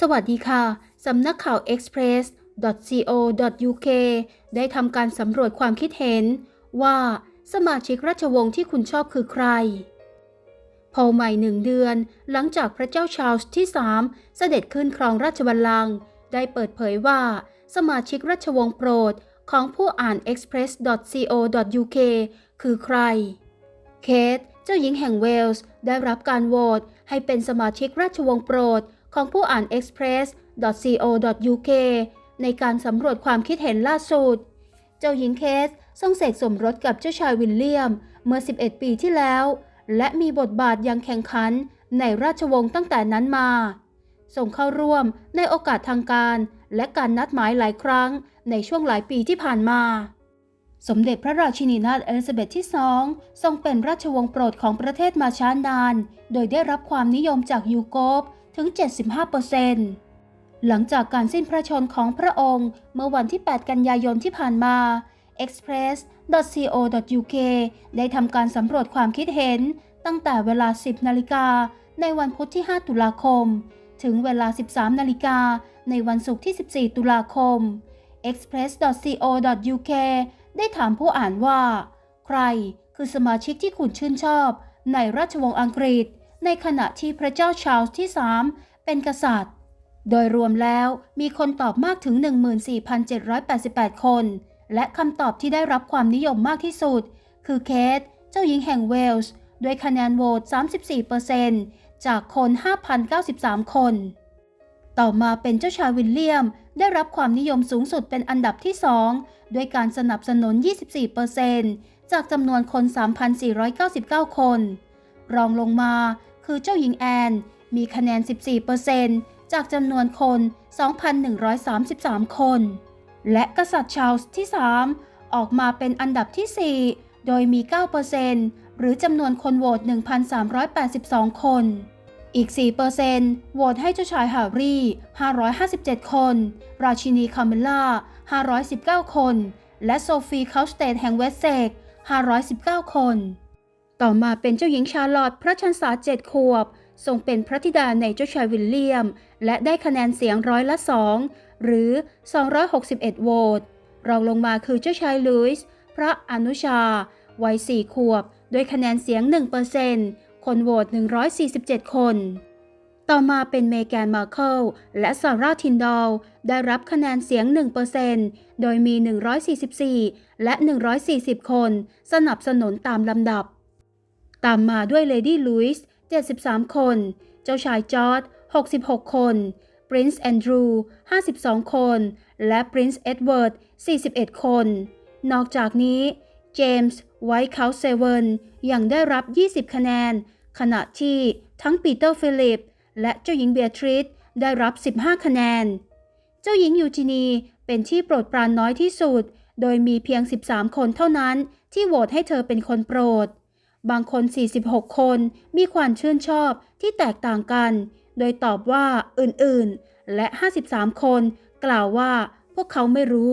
สวัสดีค่ะ สำนักข่าว express.co.uk ได้ทำการสำรวจความคิดเห็น ว่าสมาชิกราชวงศ์ที่คุณชอบคือใครพลใหม่หนึ่งเดือน หลังจากพระเจ้าชาร์ลส์ที่3เสด็จขึ้นครองราชบัลลังก์ได้เปิดเผยว่า สมาชิกราชวงศ์โปรดของผู้อ่าน express.co.uk คือใคร เคท เจ้าหญิงแห่งเวลส์ ได้รับการโหวตให้เป็นสมาชิกราชวงศ์โปรด ของผู้อ่าน express.co.uk ในการสำรวจความคิดเห็นล่าสุด เจ้าหญิงเคททรงเสกสมรสกับเจ้าชายวิลเลียม เมื่อ 11 ปีที่แล้ว และมีบทบาทอย่างแข่งขันในราชวงศ์ตั้งแต่นั้นมา ส่งเข้าร่วมในโอกาสทางการและการนัดหมายหลายครั้งในช่วงหลายปีที่ผ่านมา สมเด็จพระราชินีนาถเอลิซาเบธที่สองทรงเป็นราชวงศ์โปรดของประเทศมาช้านาน โดยได้รับความนิยมจากยูโกฟ ถึง 75%หลังจากการสิ้นพระชนของพระองค์เมื่อวันที่ 8 กันยายนที่ผ่านมา express.co.uk ได้ทำการสำรวจความคิดเห็นตั้งแต่เวลา 10 นาฬิกาในวันพุธที่ 5 ตุลาคม ถึงเวลา 13 นาฬิกาในวันศุกร์ที่ 14 ตุลาคม express.co.uk ได้ถามผู้อ่านว่า ใครคือสมาชิกที่คุณชื่นชอบในราชวงศ์อังกฤษ ในขณะที่พระเจ้าชาร์ลส์ที่ 3 เป็นกษัตริย์ โดยรวมแล้วมีคนตอบมากถึง 14,788 คน และคำตอบที่ได้รับความนิยมมากที่สุด คือเคท เจ้าหญิงแห่งเวลส์ ด้วยคะแนนโหวต 34%จากคน 5,093 คน ต่อมาเป็นเจ้าชายวิลเลียม ได้รับความนิยมสูงสุดเป็นอันดับที่2ด้วยการสนับสนุน 24%จากจำนวนคน 3,499 คน รองลงมาคือเจ้าหญิงแอน มีคะแนน 14%จากจำนวนคน 2,133 คน และกษัตริย์ชาลส์ที่ 3 ออกมาเป็นอันดับที่ 4 โดยมี 9%หรือจำนวนคนโหวต 1,382 คน อีก 4%โหวตให้เจ้าชายแฮร์รี่ 557 คน ราชินีคาเมล่า 519 คน และโซฟีเคาสเตดแห่งเวสเซก 519 คน ต่อมาเป็นเจ้าหญิงชาร์ลอตพระชันษาเจ็ดขวบ ทรงเป็นพระธิดาในเจ้าชายวิลเลียม และได้คะแนนเสียงร้อยละสองหรือ 261 โหวต รองลงมาคือเจ้าชายลุยส์พระอนุชา วัยสี่ขวบ ด้วยคะแนนเสียง 1%คนโหวต 147 คน ต่อมาเป็นเมแกนมาร์เคิลและซาร่าทินดอลได้รับคะแนนเสียง 1%โดยมี 144 และ 140 คน สนับสนุนตามลำดับ ตามมาด้วยเลดี้ลุยส์73 คน เจ้าชายจอร์ด66 คนปรินซ์แอนดรู52 คน และปรินซ์เอ็ดเวิร์ด41 คน นอกจากนี้ เจมส์ไวท์เคาเซเวนยังได้รับ 20 คะแนน ขณะที่ทั้งปีเตอร์ฟิลิป และเจ้าหญิงเบียทริสได้รับ 15 คะแนน เจ้าหญิงยูจินีเป็นที่โปรดปรานน้อยที่สุด โดยมีเพียง 13 คนเท่านั้นที่โหวตให้เธอเป็นคนโปรด บางคน 46 คนมีความชื่นชอบที่แตกต่างกัน โดยตอบว่าอื่นๆ และ 53 คน กล่าวว่าพวกเขาไม่รู้